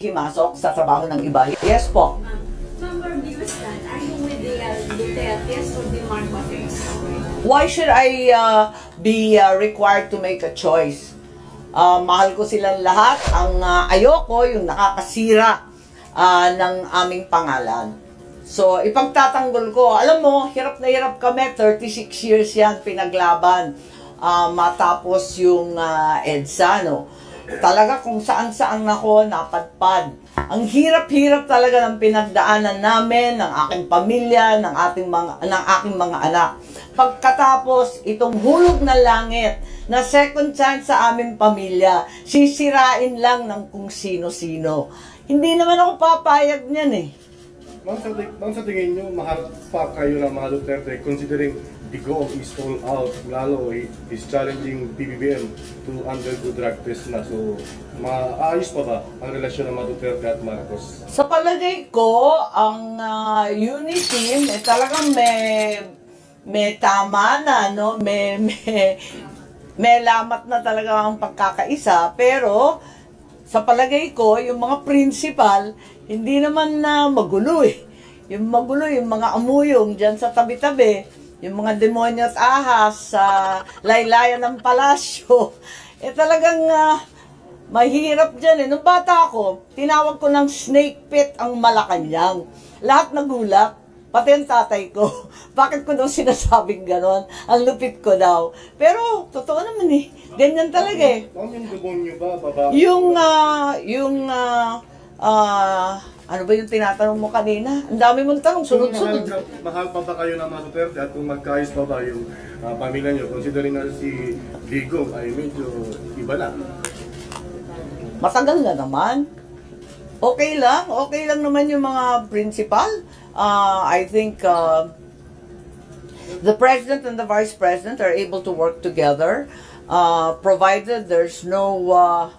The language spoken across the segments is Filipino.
himasok sa trabaho ng iba. Yes po. Number views that are you with the uh, Dutertes or the Marcos? Why should I uh, be uh, required to make a choice? Uh, mahal ko silang lahat. Ang uh, ayoko, yung nakakasira uh, ng aming pangalan. So, ipagtatanggol ko. Alam mo, hirap na hirap kami. 36 years yan pinaglaban. Uh, matapos yung uh, EDSA, no? Talaga kung saan-saan ako napadpad. Ang hirap-hirap talaga ng pinagdaanan namin, ng aking pamilya, ng ating mga ng aking mga anak. Pagkatapos itong hulog na langit na second chance sa aming pamilya, sisirain lang ng kung sino-sino. Hindi naman ako papayag niyan eh. Ma'am, sa, ma'am, sa tingin nyo, mahal pa kayo ng mga Duterte considering Digong is all out, lalo is challenging PBBM to undergo drug test na. So, maayos pa ba ang relasyon ng Duterte at Marcos? Sa palagay ko, ang uh, unity eh, talagang may, may tama na, no? May, may, may lamat na talaga ang pagkakaisa. Pero, sa palagay ko, yung mga principal, hindi naman na magulo eh. Yung magulo, yung mga amuyong dyan sa tabi-tabi, yung mga demonyo at ahas sa laylayan ng palasyo, eh talagang ah, Mahirap dyan eh. Nung bata ako, tinawag ko ng snake pit ang Malacanang. Lahat nagulat. Pati ang tatay ko. Bakit ko daw sinasabing ganon? Ang lupit ko daw. Pero, totoo naman eh. Ganyan talaga eh. Ma'am, yung demonyo ba, babae? Yung, ah, yung, ah, ah, ano ba yung tinatanong mo kanina? Ang dami mong tanong, mahal, sunod-sunod. ka, mahal pa ba kayo ng mga Duterte at kung magkaayos pa ba yung ah, pamilya nyo, considering na si Digong ay medyo iba na. Matagal na naman. Okay lang, okay lang naman yung mga principal. Uh, I think uh, the president and the vice president are able to work together, uh, provided there's no uh,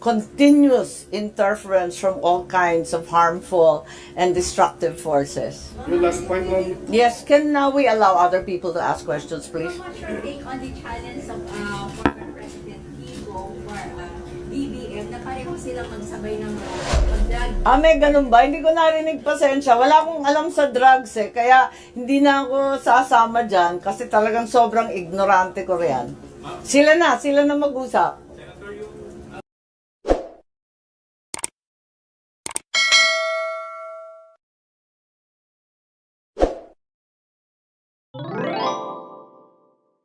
continuous interference from all kinds of harmful and destructive forces. Yung last point, ma'am, Yes, can uh, we allow other people to ask questions, please? What's your take on the challenge of na pareho silang magsabay ng pag-drug. Ah, may ganun ba? Hindi ko narinig pasensya. Wala akong alam sa drugs eh. Kaya hindi na ako sasama dyan kasi talagang sobrang ignorante ko riyan. Sila na, sila na mag-usap. you